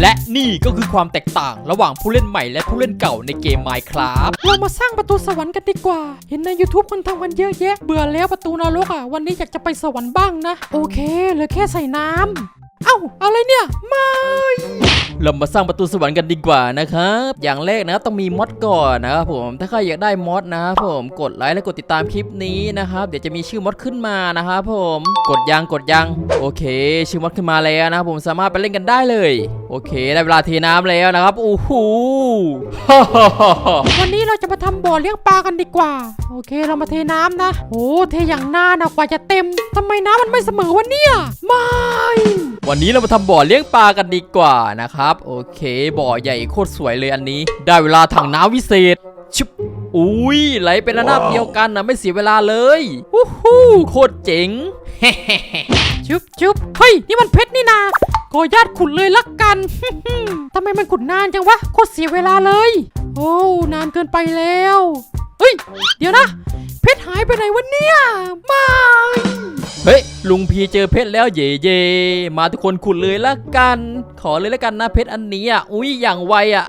และนี่ก็คือความแตกต่างระหว่างผู้เล่นใหม่และผู้เล่นเก่าในเกม Minecraft เรามาสร้างประตูสวรรค์กันดีกว่า เห็นใน YouTube คนทำกันเยอะแยะ เบื่อแล้วประตูนรกอะ วันนี้อยากจะไปสวรรค์บ้างนะ โอเคเหลือแค่ใส่น้ำ เอ้า อะไรเนี่ย ไม่ เรามาสร้างประตูสวรรค์กันดีกว่านะครับ อย่างแรกนะต้องมีมอดก่อนนะครับผม ถ้าใครอยากได้มอดนะครับผม กดไลค์และกดติดตามคลิปนี้นะครับ เดี๋ยวจะมีชื่อมอดขึ้นมานะครับผม กดยังกดยัง โอเค ชื่อมอดขึ้นมาแล้วนะครับผมสามารถไปเล่นกันได้เลย โอเค ได้เวลาเทน้ำแล้วนะครับโอ้โหวันนี้เราจะมาทำบ่อเลี้ยงปลากันดีกว่า โอเค เรามาเทน้ำนะโอ้เทอย่างนานะกว่าจะเต็มทำไมน้ำมันไม่เสมอวะเนี่ยม่ วันนี้เรามาทำบ่อเลี้ยงปลากันดีกว่านะครับ โอเค บ่อใหญ่โคตรสวยเลยอันนี้ ได้เวลาถังน้ำวิเศษชุบอุ้ยไหลเป็นระนาบเดียวกันนะไม่เสียเวลาเลยวู้ฮู้โคตรเจ๋งชุบชุบเฮ้ยนี่มันเพชรนี่นาขออนุญาตขุดเลยละกันทำไมมันขุดนานจังวะโคตรเสียเวลาเลย โอ้นานเกินไปแล้ว เฮ้ย เดี๋ยวนะ เพชรหายไปไหนวะเนี่ยไม่ เฮ้ยลุงพีเจอเพชรแล้วเย่เย่มาทุกคนขุดเลยละกัน ขอเลยละกันนะเพชรอันนี้อะอุ้ยอย่างไวอะ